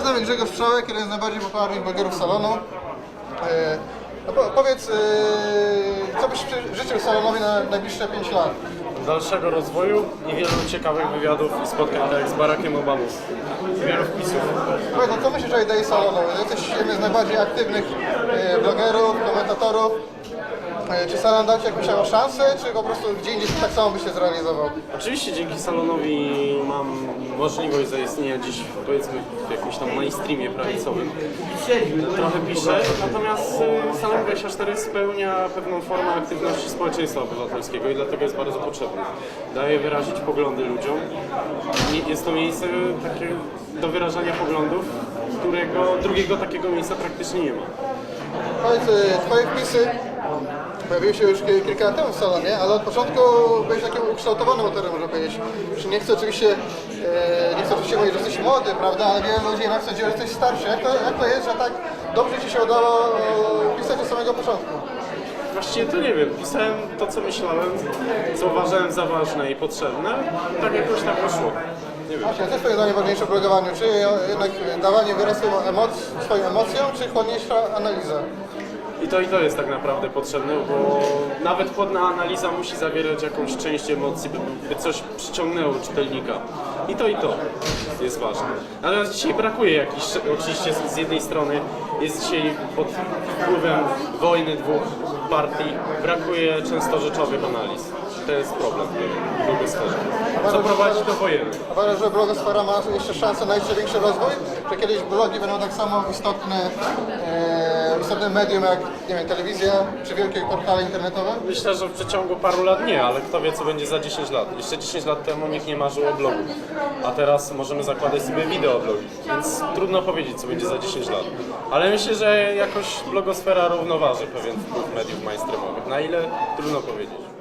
z nami Grzegorz Strzałek, jeden z najbardziej popularnych blogerów salonu. E, No po, powiedz, e, co byś przy- życzył salonowi na najbliższe 5 lat? dalszego rozwoju i wielu ciekawych wywiadów i spotkań tak jak z Barackiem Obamą. Wielu wpisów. Powiedz, no co myślisz o idei salonu? Jesteś jednym z najbardziej aktywnych e, blogerów, komentatorów. E, Czy salon dał Ci jakąś szansę, czy po prostu gdzie indziej tak samo byś się zrealizował? Oczywiście dzięki salonowi mam możliwość zaistnienia dziś powiedzmy w jakimś tam mainstreamie prawicowym. Trochę piszę, natomiast y, Salon 24 spełnia pewną formę aktywności społeczeństwa obywatelskiego i dlatego jest bardzo potrzebny. Daje wyrazić poglądy ludziom. Jest to miejsce takie do wyrażania poglądów, którego drugiego takiego miejsca praktycznie nie ma. Powiedz, e, Twoje wpisy pojawiły się już ki- kilka lat temu w salonie, ale od początku byłeś takim ukształtowanym autorem, można powiedzieć. Nie chcę oczywiście, e, nie chcę oczywiście mówić, że jesteś młody, prawda, ale wiele ludzi jednak sądzi, że jesteś starszy. Jak to, jak to jest, że tak dobrze Ci się udało e, pisać od samego początku? Właściwie to nie wiem. Pisałem to, co myślałem, co uważałem za ważne i potrzebne. Tak jakoś tak wyszło. Nie wiem. Właśnie, co jest Twoje zdanie ważniejsze w blogowaniu? Czy jednak dawanie wyrazu emoc- swoim emocjom, czy chłodniejsza analiza? I to i to jest tak naprawdę potrzebne, bo nawet chłodna analiza musi zawierać jakąś część emocji, by, by coś przyciągnęło czytelnika. I to i to jest ważne. Natomiast dzisiaj brakuje jakichś, oczywiście z jednej strony jest dzisiaj pod wpływem wojny dwóch partii, brakuje często rzeczowych analiz. To jest problem w blogosferze. Co prowadzi do wojennych. Uważasz, że blogosfera ma jeszcze szansę na jeszcze większy rozwój? Że kiedyś blogi będą tak samo istotne, e, istotnym medium jak nie wiem, telewizja czy wielkie portale internetowe? Myślę, że w przeciągu paru lat nie, ale kto wie co będzie za 10 lat. Jeszcze 10 lat temu nikt nie marzył o blogu, a teraz możemy zakładać sobie wideoblogi, więc trudno powiedzieć co będzie za 10 lat. Ale myślę, że jakoś blogosfera równoważy pewien wpływ mediów mainstreamowych. Na ile? Trudno powiedzieć.